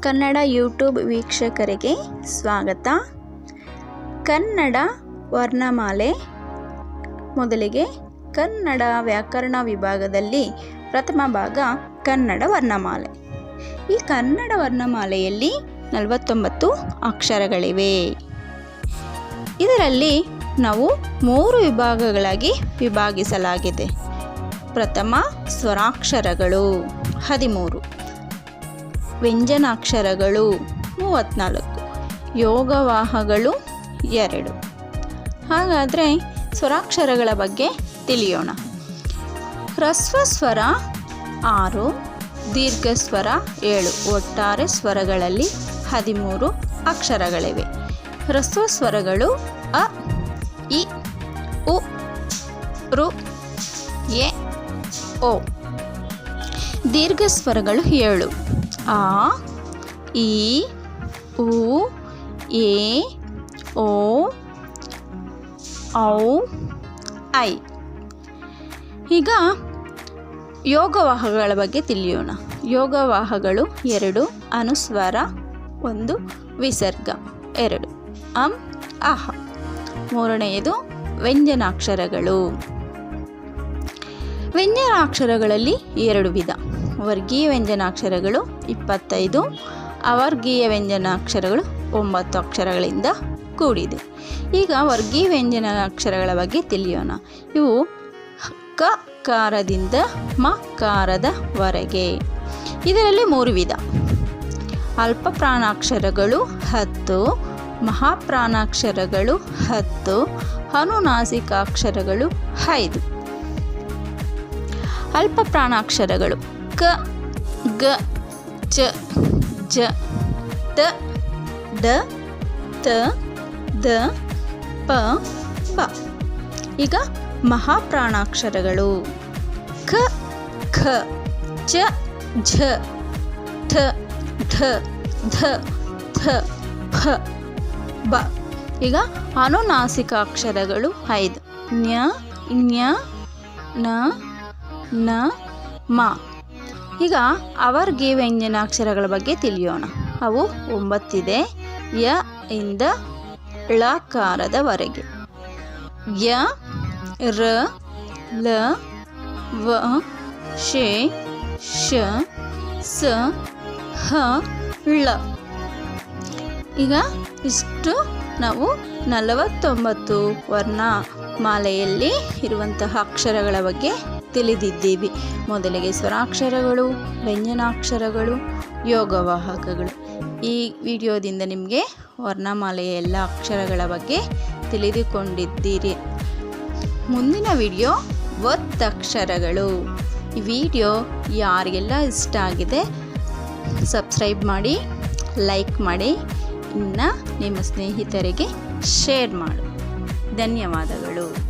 Kannada YouTube ವೀಕ್ಷಕರಿಗೆ ಸ್ವಾಗತ. ಕನ್ನಡ ವರ್ಣಮಾಲೆ ಮೊದಲಿಗೆ ಕನ್ನಡ ವ್ಯಾಕರಣ ವಿಭಾಗದಲ್ಲಿ ಪ್ರಥಮ ಭಾಗ ಕನ್ನಡ ವರ್ಣಮಾಲೆ. ಈ ಕನ್ನಡ ವರ್ಣಮಾಲೆಯಲ್ಲಿ ನಲವತ್ತೊಂಬತ್ತು ಅಕ್ಷರಗಳಿವೆ. ಇದರಲ್ಲಿ ನಾವು ಮೂರು ವಿಭಾಗಗಳಾಗಿ ವಿಭಾಗಿಸಲಾಗಿದೆ. ಪ್ರಥಮ ಸ್ವರಾಕ್ಷರಗಳು ಹದಿಮೂರು. ವ್ಯಂಜನಾಕ್ಷರಗಳು ಮೂವತ್ತ್ನಾಲ್ಕು ಯೋಗವಾಹಗಳು ಎರಡು. ಹಾಗಾದರೆ ಸ್ವರಾಕ್ಷರಗಳ ಬಗ್ಗೆ ತಿಳಿಯೋಣ. ಹ್ರಸ್ವ ಸ್ವರ ಆರು, ದೀರ್ಘಸ್ವರ ಏಳು. ಒಟ್ಟಾರೆ ಸ್ವರಗಳಲ್ಲಿ ಹದಿಮೂರು ಅಕ್ಷರಗಳಿವೆ. ಹ್ರಸ್ವ ಸ್ವರಗಳು ಅ, ಇ, ಉ, ರು, ಎ, ಓ. ದೀರ್ಘ ಸ್ವರಗಳು ಏಳು. ಆ ಇ ಉ, ಎ, ಓ, ಔ, ಐ. ಈಗ ಯೋಗವಾಹಗಳ ಬಗ್ಗೆ ತಿಳಿಯೋಣ. ಯೋಗವಾಹಗಳು ಎರಡು, ಅನುಸ್ವಾರ ಒಂದು, ವಿಸರ್ಗ ಎರಡು. ಅಂ, ಅಹ. ಮೂರನೆಯದು, ವ್ಯಂಜನಾಕ್ಷರಗಳು. ವ್ಯಂಜನಾಕ್ಷರಗಳಲ್ಲಿ ಎರಡು ವಿಧ. ವರ್ಗೀಯ ವ್ಯಂಜನಾಕ್ಷರಗಳು ಇಪ್ಪತ್ತೈದು, ಅವರ್ಗೀಯ ವ್ಯಂಜನಾಕ್ಷರಗಳು ಒಂಬತ್ತು ಅಕ್ಷರಗಳಿಂದ ಕೂಡಿದೆ. ಈಗ ವರ್ಗೀಯ ವ್ಯಂಜನಾಕ್ಷರಗಳ ಬಗ್ಗೆ ತಿಳಿಯೋಣ. ಇವು ಕ ಕಾರದಿಂದ ಮ ಕಾರದವರೆಗೆ ಇದರಲ್ಲಿ ಮೂರು ವಿಧ. ಅಲ್ಪ ಪ್ರಾಣಾಕ್ಷರಗಳು ಹತ್ತು, ಮಹಾಪ್ರಾಣಾಕ್ಷರಗಳು ಹತ್ತು, ಅನುನಾಸಿಕಾಕ್ಷರಗಳು ಐದು. ಅಲ್ಪ ಪ್ರಾಣಾಕ್ಷರಗಳು ಕ, ಗ, ಚ, ಜ, ತ, ಡ, ತ, ದ, ಪ ಬ ಈಗ ಮಹಾಪ್ರಾಣಾಕ್ಷರಗಳು. ಖ ಖ, ಚ, ಝ ಠ ಢ ಧ, ಥ ಫ ಬ. ಈಗ ಅನುನಾಸಿಕ ಅಕ್ಷರಗಳು ಐದು. ನ್ಯ ನ್ಯ, ನ ನ, ಮ. ಈಗ ಅವರ್ ವ್ಯಂಜನ ಅಕ್ಷರಗಳ ಬಗ್ಗೆ ತಿಳಿಯೋಣ. ಅವು ಒಂಬತ್ತಿದೆ, ಯ ಇಂದ ಳಕಾರದವರೆಗೆ. ಯ, ರ, ಲ, ವ, ಶೆ, ಶ, ಸ, ಹ, ಳ. ಈಗ ಇಷ್ಟು ನಾವು ನಲವತ್ತೊಂಬತ್ತು ವರ್ಣ ಮಾಲೆಯಲ್ಲಿ ಇರುವಂತಹ ಅಕ್ಷರಗಳ ಬಗ್ಗೆ ತಿಳಿದಿದ್ದೀವಿ. ಮೊದಲಿಗೆ ಸ್ವರಾಕ್ಷರಗಳು, ವ್ಯಂಜನಾಕ್ಷರಗಳು, ಯೋಗವಾಹಕಗಳು. ಈ ವಿಡಿಯೋದಿಂದ ನಿಮಗೆ ವರ್ಣಮಾಲೆಯ ಎಲ್ಲ ಅಕ್ಷರಗಳ ಬಗ್ಗೆ ತಿಳಿದುಕೊಂಡಿದ್ದೀರಿ. ಮುಂದಿನ ವಿಡಿಯೋ ಒತ್ತಕ್ಷರಗಳು ಈ ವಿಡಿಯೋ ಯಾರಿಗೆಲ್ಲ ಇಷ್ಟ ಆಗಿದೆ, ಸಬ್ಸ್ಕ್ರೈಬ್ ಮಾಡಿ, ಲೈಕ್ ಮಾಡಿ, ಇನ್ನು ನಿಮ್ಮ ಸ್ನೇಹಿತರಿಗೆ ಶೇರ್ ಮಾಡು. ಧನ್ಯವಾದಗಳು.